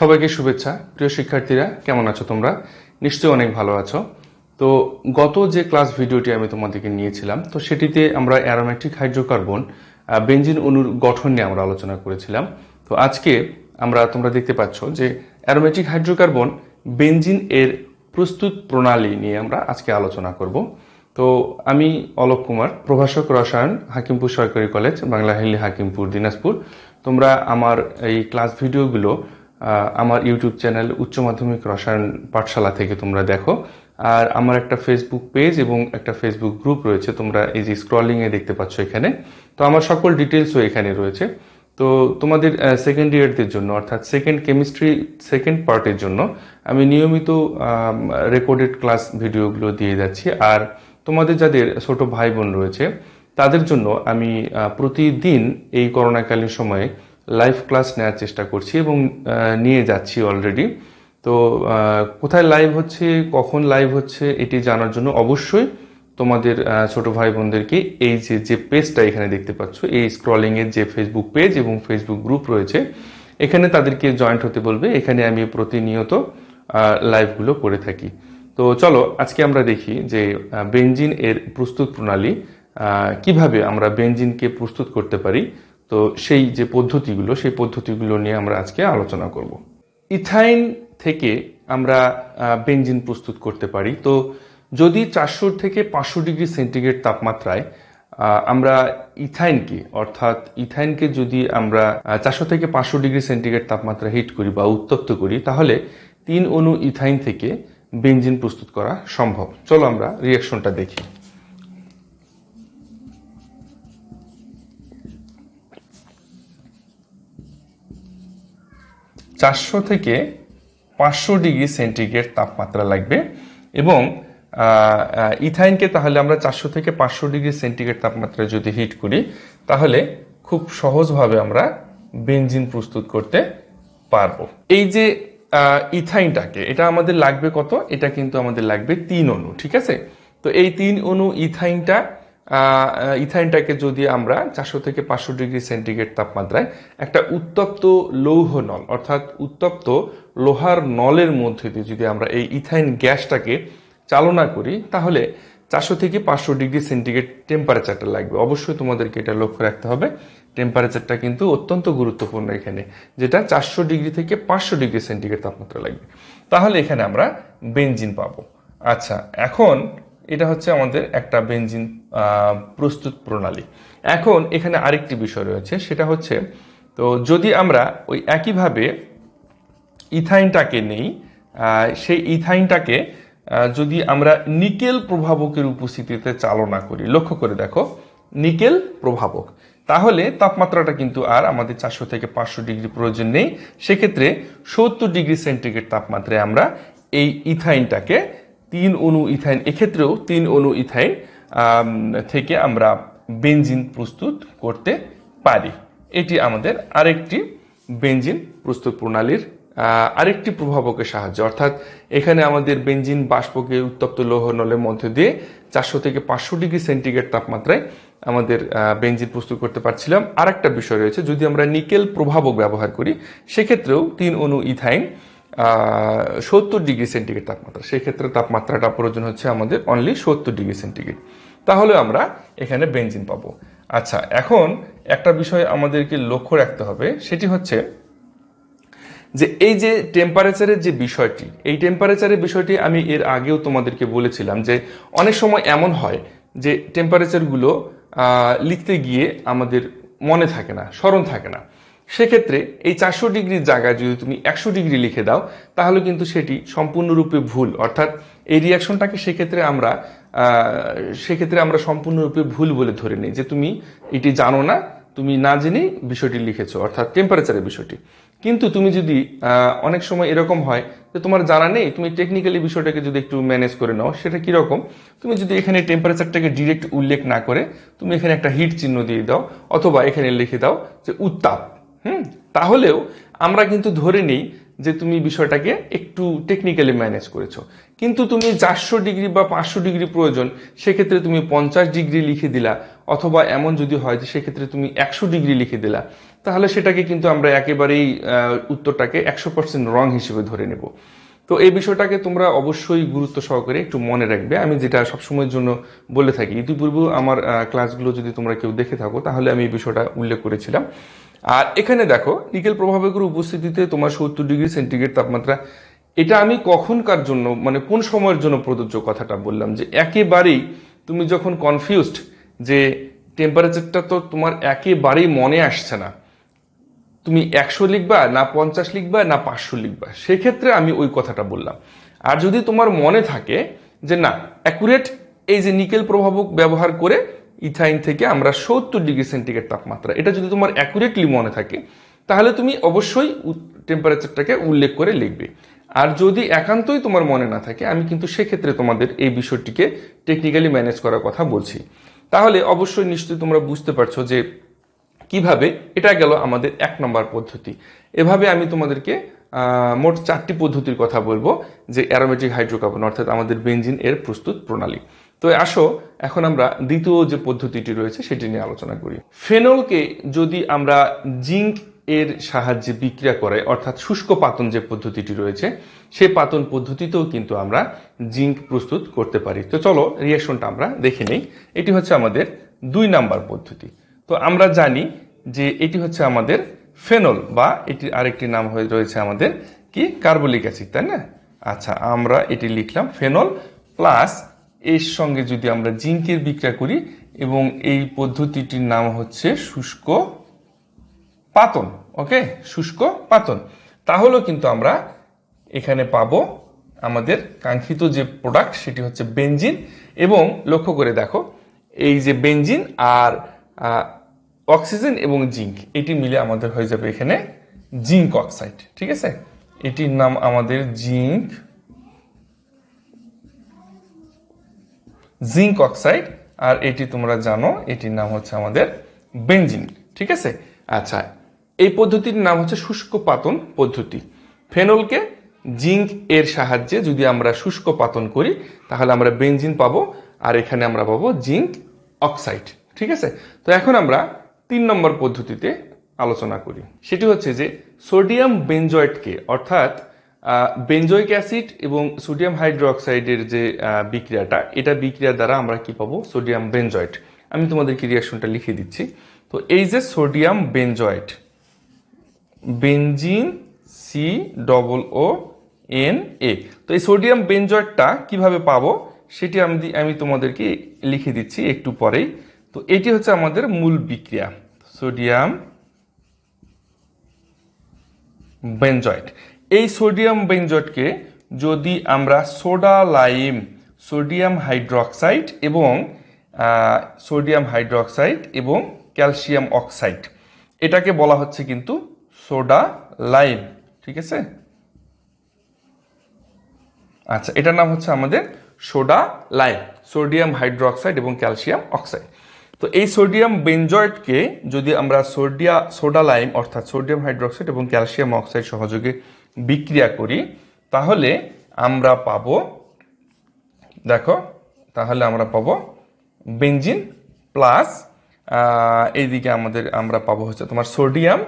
সবাইকে শুভেচ্ছা। প্রিয় শিক্ষার্থীরা, কেমন আছো তোমরা? নিশ্চয়ই অনেক ভালো আছো। তো গত যে ক্লাস ভিডিওটি আমি তোমাদেরকে নিয়েছিলাম, তো সেটিতে আমরা অ্যারোমেট্রিক হাইড্রোকার্বন বেঞ্জিন অণুর গঠন নিয়ে আমরা আলোচনা করেছিলাম। তো আজকে আমরা তোমরা দেখতে পাচ্ছ যে অ্যারোমেট্রিক হাইড্রোকার্বন বেঞ্জিন এর প্রস্তুত প্রণালী নিয়ে আমরা আজকে আলোচনা করব। তো আমি অলোক কুমার, প্রভাষক রসায়ন, হাকিমপুর সরকারি কলেজ, বাংলা হিলি হাকিমপুর, দিনাজপুর। তোমরা আমার এই ক্লাস ভিডিওগুলো আমার ইউটিউব চ্যানেল উচ্চ মাধ্যমিক রসায়ন পাঠশালা থেকে তোমরা দেখো। আর আমার একটা ফেসবুক পেজ এবং একটা ফেসবুক গ্রুপ রয়েছে, তোমরা এই যে স্ক্রলিং এ দেখতে পাচ্ছ এখানে। তো আমার সকল ডিটেলসও এখানে রয়েছে। তো তোমাদের সেকেন্ড ইয়ারদের জন্য, অর্থাৎ সেকেন্ড কেমিস্ট্রি সেকেন্ড পার্টের জন্য, আমি নিয়মিত রেকর্ডেড ক্লাস ভিডিওগুলো দিয়ে যাচ্ছি। আর তোমাদের যাদের ছোট ভাই বোন রয়েছে, তাদের জন্য আমি প্রতিদিন এই করোনাকালীন সময়ে লাইভ ক্লাস নেওয়ার চেষ্টা করছি এবং নিয়ে যাচ্ছি অলরেডি তো কোথায় লাইভ হচ্ছে, কখন লাইভ হচ্ছে, এটি জানার জন্য অবশ্যই তোমাদের ছোট ভাই বোনদেরকে এই যে যে পেজটা এখানে দেখতে পাচ্ছ, এই স্ক্রলিংয়ের যে ফেসবুক পেজ এবং ফেসবুক গ্রুপ রয়েছে, এখানে তাদেরকে জয়েন্ট হতে বলবে। এখানে আমি প্রতিনিয়ত লাইভগুলো করে থাকি। তো চলো, আজকে আমরা দেখি যে বেঞ্জিন এর প্রস্তুত প্রণালী কীভাবে আমরা বেঞ্জিনকে প্রস্তুত করতে পারি তো সেই যে পদ্ধতিগুলো, সেই পদ্ধতিগুলো নিয়ে আমরা আজকে আলোচনা করব। ইথাইন থেকে আমরা বেঞ্জিন প্রস্তুত করতে পারি। তো যদি চারশো থেকে পাঁচশো ডিগ্রি সেন্টিগ্রেড তাপমাত্রায় আমরা ইথাইনকে, অর্থাৎ ইথাইনকে যদি আমরা চারশো থেকে পাঁচশো ডিগ্রি সেন্টিগ্রেড তাপমাত্রা হিট করি বা উত্তপ্ত করি, তাহলে তিন অণু ইথাইন থেকে বেঞ্জিন প্রস্তুত করা সম্ভব। চলো আমরা রিয়াকশনটা দেখি। চারশো থেকে পাঁচশো ডিগ্রি সেন্টিগ্রেড তাপমাত্রা লাগবে এবং ইথাইনকে তাহলে আমরা চারশো থেকে পাঁচশো ডিগ্রি সেন্টিগ্রেড তাপমাত্রায় যদি হিট করি, তাহলে খুব সহজভাবে আমরা বেঞ্জিন প্রস্তুত করতে পারব। এই যে ইথাইনটাকে, এটা আমাদের লাগবে কত? এটা কিন্তু আমাদের লাগবে তিন অণু, ঠিক আছে? তো এই তিন অণু ইথাইনটা ইথাইনটাকে যদি আমরা চারশো থেকে পাঁচশো ডিগ্রি সেন্টিগ্রেড তাপমাত্রায় একটা উত্তপ্ত লৌহ নল অর্থাৎ উত্তপ্ত লোহার নলের মধ্যে দিয়ে যদি আমরা এই ইথাইন গ্যাসটাকে চালনা করি তাহলে চারশো থেকে পাঁচশো ডিগ্রি সেন্টিগ্রেড টেম্পারেচারটা লাগবে। অবশ্যই তোমাদেরকে এটা লক্ষ্য রাখতে হবে। টেম্পারেচারটা কিন্তু অত্যন্ত গুরুত্বপূর্ণ এখানে যেটা চারশো ডিগ্রি থেকে পাঁচশো ডিগ্রি সেন্টিগ্রেড তাপমাত্রা লাগবে। তাহলে এখানে আমরা বেঞ্জিন পাবো। আচ্ছা এখন এটা হচ্ছে আমাদের একটা বেনজিন আহ, প্রস্তুত প্রণালী। এখন এখানে আরেকটি বিষয় রয়েছে, সেটা হচ্ছে, তো যদি আমরা ওই একইভাবে ইথাইনটাকে নেই সেই ইথাইনটাকে যদি আমরা নিকেল প্রভাবকের উপস্থিতিতে চালনা করি, লক্ষ্য করে দেখো, নিকেল প্রভাবক। তাহলে তাপমাত্রাটা কিন্তু আর আমাদের চারশো থেকে পাঁচশো ডিগ্রি প্রয়োজন নেই। সেক্ষেত্রে সত্তর ডিগ্রি সেন্টিগ্রেড তাপমাত্রায় আমরা এই ইথাইনটাকে তিন অণু ইথাইন, এক্ষেত্রেও তিন অণু ইথাইন থেকে আমরা বেঞ্জিন প্রস্তুত করতে পারি। এটি আমাদের আরেকটি বেঞ্জিন প্রস্তুত প্রণালীর আরেকটি প্রভাবকের সাহায্যে। অর্থাৎ এখানে আমাদের বেঞ্জিন বাষ্পকে উত্তপ্ত লৌহ নলের মধ্যে দিয়ে চারশো থেকে পাঁচশো ডিগ্রি সেন্টিগ্রেড তাপমাত্রায় আমাদের বেঞ্জিন প্রস্তুত করতে পারছিলাম। আরেকটা বিষয় রয়েছে, যদি আমরা নিকেল প্রভাবক ব্যবহার করি, সেক্ষেত্রেও তিন অণু ইথাইন সত্তর ডিগ্রি সেন্টিগ্রেড তাপমাত্রা। সেক্ষেত্রে তাপমাত্রাটা প্রয়োজন হচ্ছে আমাদের অনলি সত্তর ডিগ্রি সেন্টিগ্রেড। তাহলে আমরা এখানে বেনজিন পাবো। আচ্ছা এখন একটা বিষয় আমাদেরকে লক্ষ্য রাখতে হবে, সেটি হচ্ছে যে এই যে টেম্পারেচারের যে বিষয়টি, এই টেম্পারেচারের বিষয়টি আমি এর আগেও তোমাদেরকে বলেছিলাম যে অনেক সময় এমন হয় যে টেম্পারেচারগুলো লিখতে গিয়ে আমাদের মনে থাকে না, স্মরণ থাকে না। সেক্ষেত্রে এই চারশো ডিগ্রির জায়গায় যদি তুমি একশো ডিগ্রি লিখে দাও, তাহলে কিন্তু সেটি সম্পূর্ণরূপে ভুল। অর্থাৎ এই রিয়াকশনটাকে সেক্ষেত্রে আমরা সেক্ষেত্রে আমরা সম্পূর্ণরূপে ভুল বলে ধরে নিই যে তুমি এটি জানো না, তুমি না জেনেই বিষয়টি লিখেছো, অর্থাৎ টেম্পারেচারের বিষয়টি। কিন্তু তুমি যদি অনেক সময় এরকম হয় যে তোমার জানা নেই, তুমি টেকনিক্যালি বিষয়টাকে যদি একটু ম্যানেজ করে নাও, সেটা কীরকম? তুমি যদি এখানে টেম্পারেচারটাকে ডিরেক্ট উল্লেখ না করে, তুমি এখানে একটা হিট চিহ্ন দিয়ে দাও, অথবা এখানে লিখে দাও যে উত্তাপ। হুম, তাহলেও আমরা কিন্তু ধরে নিই যে তুমি বিষয়টাকে একটু টেকনিক্যালি ম্যানেজ করেছ। কিন্তু তুমি চারশো ডিগ্রি বা পাঁচশো ডিগ্রি প্রয়োজন, সেক্ষেত্রে তুমি পঞ্চাশ ডিগ্রি লিখে দিলা, অথবা এমন যদি হয় যে সেক্ষেত্রে তুমি একশো ডিগ্রি লিখে দিলা, তাহলে সেটাকে কিন্তু আমরা একেবারেই উত্তরটাকে একশো পার্সেন্ট রং হিসেবে ধরে নেব। তো এই বিষয়টাকে তোমরা অবশ্যই গুরুত্ব সহকারে একটু মনে রাখবে। আমি যেটা সবসময়ের জন্য বলে থাকি, ইতিপূর্বেও আমার ক্লাসগুলো যদি তোমরা কেউ দেখে থাকো, তাহলে আমি এই বিষয়টা উল্লেখ করেছিলাম। আর এখানে দেখো, নিকেল প্রভাবকের উপস্থিতিতে তোমার সত্তর ডিগ্রি সেন্টিগ্রেড তাপমাত্রা। এটা আমি কখনকার জন্য মানে কোন সময়ের জন্য প্রযোজ্য কথাটা বললাম যে একেবারেই তুমি যখন কনফিউজড যে টেম্পারেচারটা তো তোমার একেবারেই মনে আসছে না, তুমি একশো লিখবা, না পঞ্চাশ লিখবা, না পাঁচশো লিখবা, সেক্ষেত্রে আমি ওই কথাটা বললাম। আর যদি তোমার মনে থাকে যে না অ্যাকুরেট এই যে নিকেল প্রভাবক ব্যবহার করে ইথাইন থেকে আমরা সত্তর ডিগ্রি সেন্টিগ্রেড তাপমাত্রা। এটা যদি তোমার অ্যাকুরেটলি মনে থাকে, তাহলে তুমি অবশ্যই টেম্পারেচারটাকে উল্লেখ করে লিখবে। আর যদি একান্তই তোমার মনে না থাকে, আমি কিন্তু সেক্ষেত্রে তোমাদের এই বিষয়টিকে টেকনিক্যালি ম্যানেজ করার কথা বলছি। তাহলে অবশ্যই নিশ্চয়ই তোমরা বুঝতে পারছ যে কীভাবে এটা গেল আমাদের এক নম্বর পদ্ধতি। এভাবে আমি তোমাদেরকে মোট চারটি পদ্ধতির কথা বলব, যে অ্যারোমেটিক হাইড্রোকার্বন অর্থাৎ আমাদের বেঞ্জিন এর প্রস্তুত প্রণালী। তো আসো, এখন আমরা দ্বিতীয় যে পদ্ধতিটি রয়েছে সেটি নিয়ে আলোচনা করি। ফেনলকে যদি আমরা জিঙ্ক এর সাহায্যে বিক্রিয়া করে, অর্থাৎ শুষ্ক পাতন যে পদ্ধতিটি রয়েছে সেই পাতন পদ্ধতিতেও কিন্তু আমরা জিঙ্ক প্রস্তুত করতে পারি। তো চলো, রিয়াকশনটা আমরা দেখে নেই। এটি হচ্ছে আমাদের দুই নাম্বার পদ্ধতি। তো আমরা জানি যে এটি হচ্ছে আমাদের ফেনল, বা এটির আরেকটি নাম হয়ে রয়েছে আমাদের কি? কার্বলিক অ্যাসিড, তাই না? আচ্ছা আমরা এটি লিখলাম ফেনল প্লাস এর সঙ্গে যদি আমরা জিঙ্কের বিক্রিয়া করি এবং এই পদ্ধতিটির নাম হচ্ছে শুষ্ক পাতন, ওকে? শুষ্ক পাতন। তাহলেও কিন্তু আমরা এখানে পাবো আমাদের কাঙ্ক্ষিত যে প্রোডাক্ট সেটি হচ্ছে বেঞ্জিন এবং লক্ষ্য করে দেখো, এই যে বেঞ্জিন আর অক্সিজেন এবং জিঙ্ক এটি মিলে আমাদের হয়ে যাবে এখানে জিঙ্ক অক্সাইড ঠিক আছে? এটির নাম আমাদের জিঙ্ক জিঙ্ক অক্সাইড, আর এটি তোমরা জানো, এটির নাম হচ্ছে আমাদের বেঞ্জিন ঠিক আছে? আচ্ছা এই পদ্ধতির নাম হচ্ছে শুষ্ক পাতন পদ্ধতি। ফেনলকে জিঙ্ক এর সাহায্যে যদি আমরা শুষ্ক পাতন করি, তাহলে আমরা বেঞ্জিন পাবো, আর এখানে আমরা পাবো জিঙ্ক অক্সাইড, ঠিক আছে? তো এখন আমরা তিন নম্বর পদ্ধতিতে আলোচনা করি। সেটি হচ্ছে যে সোডিয়াম বেঞ্জয়েটকে অর্থাৎ বেঞ্জয়িক অ্যাসিড এবং সোডিয়াম হাইড্রোক্সাইডের যে বিক্রিয়াটা, এটা বিক্রিয়া দ্বারা আমরা কি পাবো? সোডিয়াম বেঞ্জয়েট আমি তোমাদেরকে রিয়াকশনটা লিখে দিচ্ছি। তো এই যে sodium benzoate benzene C double O N A তো এই সোডিয়াম বেঞ্জয়েটটা কীভাবে পাবো? সেটি আমি আমি তোমাদেরকে লিখে দিচ্ছি একটু পরেই। তো এটি হচ্ছে আমাদের মূল বিক্রিয়া সোডিয়াম বেঞ্জয়েট এই সোডিয়াম বেঞ্জটকে যদি আমরা সোডা লাইম, সোডিয়াম হাইড্রোক্সাইড এবং সোডিয়াম হাইড্রোক্সাইড এবং ক্যালসিয়াম অক্সাইড। এটাকে বলা হচ্ছে কিন্তু সোডা লাইম, ঠিক আছে? আচ্ছা এটার নাম হচ্ছে আমাদের সোডা লাইম, সোডিয়াম হাইড্রোক্সাইড এবং ক্যালসিয়াম অক্সাইড। তো এই সোডিয়াম বেঞ্জয়েটকে যদি আমরা সোডিয়া, সোডা লাইম অর্থাৎ সোডিয়াম হাইড্রোক্সাইড এবং ক্যালসিয়াম অক্সাইড সহযোগে বিক্রিয়া করি, তাহলে আমরা পাব, দেখো, তাহলে আমরা পাব বেঞ্জিন প্লাস এইদিকে আমাদের, আমরা পাবো হচ্ছে তোমার সোডিয়াম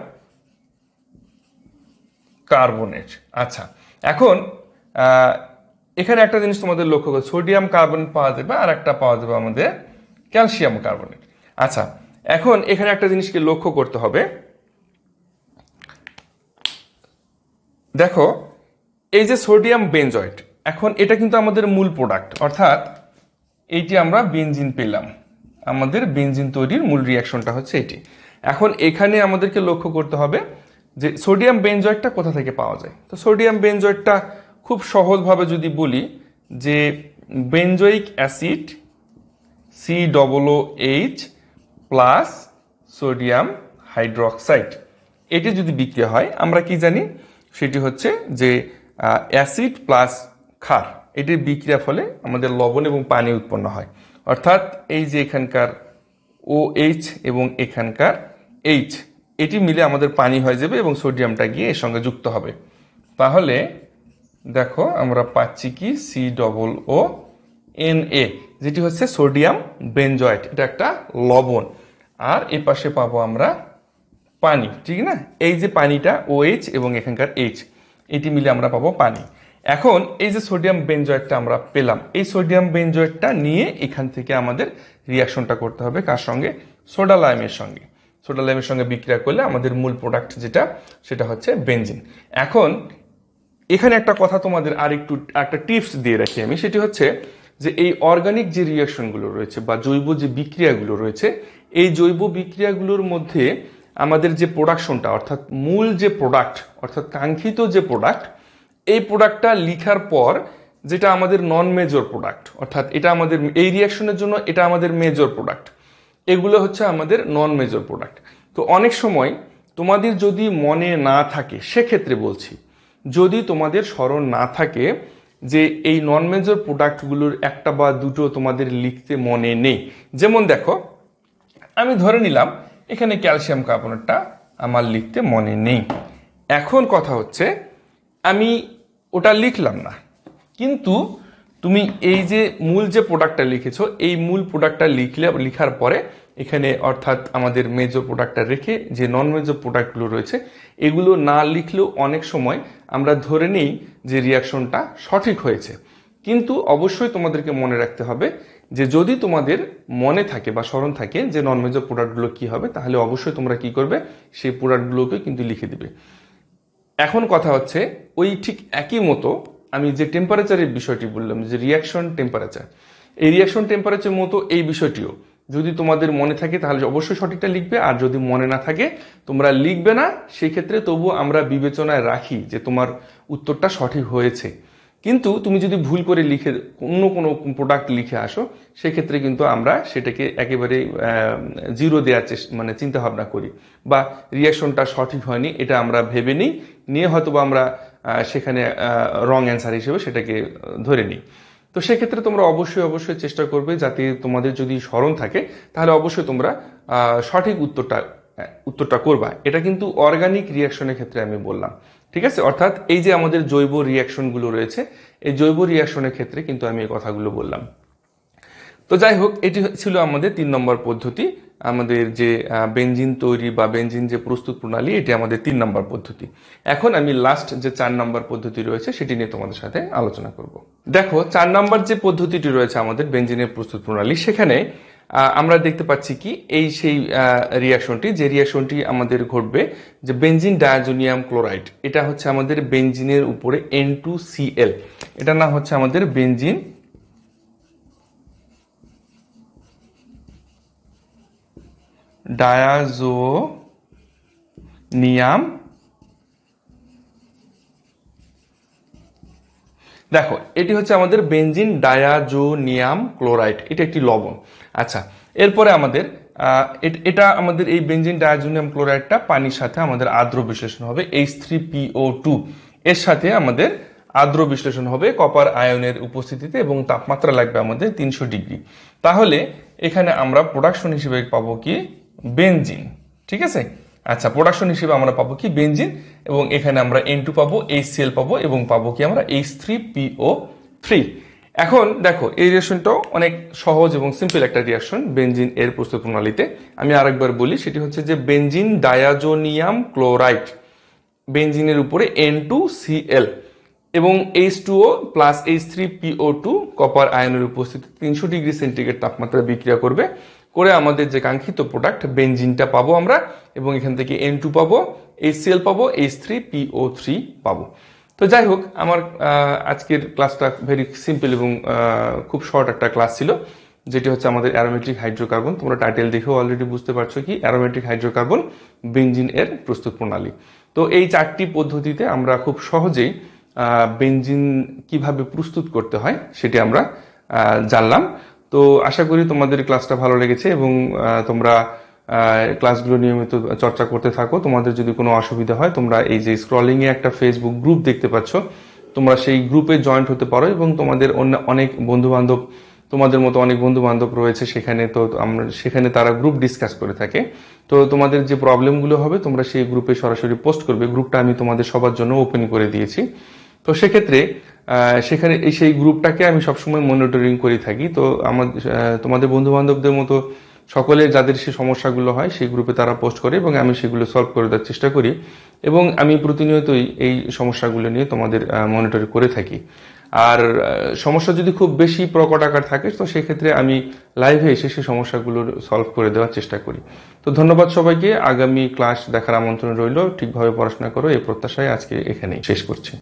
কার্বনেট। আচ্ছা এখন এখানে একটা জিনিস তোমাদের লক্ষ্য করো, সোডিয়াম কার্বনেট পাওয়া যাবে, আর একটা পাওয়া যাবে আমাদের ক্যালসিয়াম কার্বনেট। আচ্ছা এখন এখানে একটা জিনিসকে লক্ষ্য করতে হবে দেখো, এই যে সোডিয়াম বেঞ্জয়েট এখন এটা কিন্তু আমাদের মূল প্রোডাক্ট অর্থাৎ এইটি আমরা বেঞ্জিন পেলাম। আমাদের বেনজিন তৈরির মূল রিয়াকশনটা হচ্ছে এটি। এখন এখানে আমাদেরকে লক্ষ্য করতে হবে যে সোডিয়াম বেনজয়েটটা কোথা থেকে পাওয়া যায়। তো সোডিয়াম বেনজয়েটটা খুব সহজভাবে যদি বলি যে benzoic acid C double H plus sodium hydroxide এটি যদি বিক্রিয়া হয়, আমরা কি জানি? সেটি হচ্ছে যে অ্যাসিড প্লাস ক্ষার, এটির বিক্রিয়া ফলে আমাদের লবণ এবং পানি উৎপন্ন হয়। অর্থাৎ এই যে এখানকার ও এইচ এবং এখানকার এইচ এটি মিলে আমাদের পানি হয়ে যাবে এবং সোডিয়ামটা গিয়ে এর সঙ্গে যুক্ত হবে। তাহলে দেখো, আমরা পাচ্ছি কি? C double O N A যেটি হচ্ছে সোডিয়াম বেঞ্জয়েট এটা একটা লবণ। আর এ পাশে পাবো আমরা পানি, ঠিক না? এই যে পানিটা ও এইচ এবং এখানকার এইচ এটি মিলে আমরা পাবো পানি। এখন এই যে সোডিয়াম বেঞ্জয়েডটা আমরা পেলাম, এই সোডিয়াম বেঞ্জয়েডটা নিয়ে এখান থেকে আমাদের রিয়াকশনটা করতে হবে কার সঙ্গে? সোডা লাইমের সঙ্গে। সোডা লাইমের সঙ্গে বিক্রিয়া করলে আমাদের মূল প্রোডাক্ট যেটা, সেটা হচ্ছে বেঞ্জিন এখন, এখানে একটা কথা তোমাদের আর একটু একটা টিপস দিয়ে রাখি আমি, সেটি হচ্ছে যে এই অর্গানিক যে রিয়াকশনগুলো রয়েছে বা জৈব যে বিক্রিয়াগুলো রয়েছে, এই জৈব বিক্রিয়াগুলোর মধ্যে আমাদের যে প্রোডাকশনটা অর্থাৎ মূল যে প্রোডাক্ট অর্থাৎ কাঙ্ক্ষিত যে প্রোডাক্ট এই প্রোডাক্টটা লিখার পর যেটা আমাদের নন মেজর প্রোডাক্ট অর্থাৎ এটা আমাদের, এই রিয়াকশনের জন্য এটা আমাদের মেজর প্রোডাক্ট এগুলো হচ্ছে আমাদের নন মেজর প্রোডাক্ট তো অনেক সময় তোমাদের যদি মনে না থাকে, সেক্ষেত্রে বলছি, যদি তোমাদের স্মরণ না থাকে যে এই নন মেজর প্রোডাক্টগুলোর একটা বা দুটো তোমাদের লিখতে মনে নেই, যেমন দেখো, আমি ধরে নিলাম এখানে ক্যালসিয়াম কার্বনেটটা আমার লিখতে মনে নেই। এখন কথা হচ্ছে, আমি ওটা লিখলাম না। কিন্তু তুমি এই যে মূল যে প্রোডাক্টটা লিখেছো, এই মূল প্রোডাক্টটা লিখলে, লিখার পরে এখানে অর্থাৎ আমাদের মেজর প্রোডাক্টটা রেখে যে নন মেজর প্রোডাক্টগুলো রয়েছে, এগুলো না লিখলেও অনেক সময় আমরা ধরে নিই যে রিয়াকশনটা সঠিক হয়েছে। কিন্তু অবশ্যই তোমাদেরকে মনে রাখতে হবে যে যদি তোমাদের মনে থাকে বা স্মরণ থাকে যে নন মেজর প্রোডাক্টগুলো কি হবে, তাহলে অবশ্যই তোমরা কি করবে? সেই প্রোডাক্টগুলোকে কিন্তু লিখে দিবে। এখন কথা হচ্ছে, ওই ঠিক একই মতো আমি যে টেম্পারেচারের বিষয়টি বললাম, যে রিয়াকশন টেম্পারেচার এই রিয়াকশন টেম্পারেচার মতো এই বিষয়টিও যদি তোমাদের মনে থাকে, তাহলে অবশ্যই সঠিকটা লিখবে, আর যদি মনে না থাকে, তোমরা লিখবে না সেই ক্ষেত্রে তবু আমরা বিবেচনায় রাখি যে তোমার উত্তরটা সঠিক হয়েছে। কিন্তু তুমি যদি ভুল করে লিখে, অন্য কোনো প্রোডাক্ট লিখে আসো, সেক্ষেত্রে কিন্তু আমরা সেটাকে একেবারে জিরো দেওয়ার চেষ্টা মানে চিন্তা ভাবনা করি। বা রিয়াকশনটা সঠিক হয়নি, এটা আমরা ভেবে নিই, নিয়ে হয়তো বা আমরা সেখানে রং অ্যান্সার হিসেবে সেটাকে ধরে নিই। তো সেক্ষেত্রে তোমরা অবশ্যই অবশ্যই চেষ্টা করবে যাতে তোমাদের যদি স্মরণ থাকে, তাহলে অবশ্যই তোমরা সঠিক উত্তরটা উত্তরটা করবা। এটা কিন্তু অর্গানিক রিয়াকশনের ক্ষেত্রে আমি বললাম। ঠিক আছে? অর্থাৎ এই যে আমাদের জৈব রিয়াকশনগুলো রয়েছে, এই জৈব রিয়াকশনের ক্ষেত্রে কিন্তু আমি এই কথাগুলো বললাম। তো যাই হোক, এটি ছিল আমাদের তিন নম্বর পদ্ধতি। আমাদের যে বেঞ্জিন তৈরি বা বেঞ্জিন যে প্রস্তুত প্রণালী, এটি আমাদের তিন নম্বর পদ্ধতি। এখন আমি লাস্ট যে চার নম্বর পদ্ধতি রয়েছে, সেটি নিয়ে তোমাদের সাথে আলোচনা করব। দেখো, চার নম্বর যে পদ্ধতিটি রয়েছে আমাদের বেঞ্জিনের প্রস্তুত প্রণালী, সেখানে আমরা দেখতে পাচ্ছি কি এই সেই রিয়াকশনটি যে রিয়াকশনটি আমাদের ঘটবে, যে বেঞ্জিন ডায়াজোনিয়াম ক্লোরাইড এটা হচ্ছে আমাদের বেঞ্জিনের উপরে এন টু সিএল এটা না হচ্ছে আমাদের বেঞ্জিন ডায়াজোনিয়াম দেখো, এটি হচ্ছে আমাদের বেনজিন ডায়াজোনিয়াম ক্লোরাইড, এটা একটি লবণ। আচ্ছা এরপরে আমাদের এটা আমাদের এই বেনজিন ডায়াজোনিয়াম ক্লোরাইডটা পানির সাথে আমাদের আর্দ্র বিশ্লেষণ হবে এইচ থ্রি পিও টু এর সাথে আমাদের আর্দ্র বিশ্লেষণ হবে কপার আয়নের উপস্থিতিতে এবং তাপমাত্রা লাগবে আমাদের তিনশো ডিগ্রি। তাহলে এখানে আমরা প্রোডাকশন হিসেবে পাবো কি? বেনজিন, ঠিক আছে? আচ্ছা প্রোডাকশন হিসেবে আমরা পাবো কি? বেনজিন এবং এখানে আমরা এন টু পাবো এইচ সিএল পাবো, এবং পাবো কি আমরা এইচ থ্রি পিও থ্রি এখন দেখো, এই রিয়াকশনটাও অনেক সহজ এবং সিম্পল একটা রিয়াকশন বেঞ্জিন এর প্রস্তুত প্রণালীতে। আমি আরেকবার বলি, সেটি হচ্ছে যে বেঞ্জিন ডায়াজোনিয়াম ক্লোরাইড বেনজিনের উপরে এন টু সিএল এবং H টুও plus H three PO two copper আয়নের উপস্থিতি তিনশো ডিগ্রি সেন্টিগ্রেড তাপমাত্রায় বিক্রিয়া করবে। করে আমাদের যে কাঙ্ক্ষিত প্রোডাক্ট বেঞ্জিনটা পাবো আমরা এবং এখান থেকে এন টু পাবো এইচ পাবো এইচ থ্রি পিও থ্রি পাবো। তো যাই হোক, আমার আজকের ক্লাসটা ভেরি সিম্পল এবং খুব শর্ট একটা ক্লাস ছিল, যেটি হচ্ছে আমাদের অ্যারোমেটিক হাইড্রোকার্বন তোমরা টাইটেল দেখেও অলরেডি বুঝতে পারছ কি অ্যারোমেটিক হাইড্রোকার্বন বেঞ্জিন এর প্রস্তুত প্রণালী। তো এই চারটি পদ্ধতিতে আমরা খুব সহজেই বেঞ্জিন কীভাবে প্রস্তুত করতে হয় সেটি আমরা জানলাম। তো আশা করি তোমাদের ক্লাসটা ভালো লেগেছে এবং তোমরা ক্লাসগুলো নিয়মিত চর্চা করতে থাকো। তোমাদের যদি কোনো অসুবিধা হয়, তোমরা এই যে স্ক্রলিং এ একটা ফেসবুক গ্রুপ দেখতে পাচ্ছ, তোমরা সেই গ্রুপে জয়েন্ট হতে পারো এবং তোমাদের অন্য অনেক বন্ধু বান্ধব তোমাদের মতো অনেক বন্ধু বান্ধব রয়েছে সেখানে তো আমরা, সেখানে তারা গ্রুপ ডিসকাস করে থাকে। তো তোমাদের যে প্রবলেমগুলো হবে, তোমরা সেই গ্রুপে সরাসরি পোস্ট করবে। গ্রুপটা আমি তোমাদের সবার জন্য ওপেন করে দিয়েছি। তো সেক্ষেত্রে সেখানে এই সেই গ্রুপটাকে আমি সবসময় মনিটরিং করে থাকি। তো আমার তোমাদের বন্ধু বান্ধবদের মতো সকলে যাদের সে সমস্যাগুলো হয়, সেই গ্রুপে তারা পোস্ট করে এবং আমি সেগুলো সলভ করে দেওয়ার চেষ্টা করি এবং আমি প্রতিনিয়তই এই সমস্যাগুলো নিয়ে তোমাদের মনিটর করে থাকি। আর সমস্যা যদি খুব বেশি প্রকট আকার থাকে, তো সেক্ষেত্রে আমি লাইভে এসে সেই সমস্যাগুলোর সলভ করে দেওয়ার চেষ্টা করি। তো ধন্যবাদ সবাইকে। আগামী ক্লাস দেখার আমন্ত্রণ রইল। ঠিকভাবে পড়াশোনা করো, এই প্রত্যাশায় আজকে এখানেই শেষ করছি।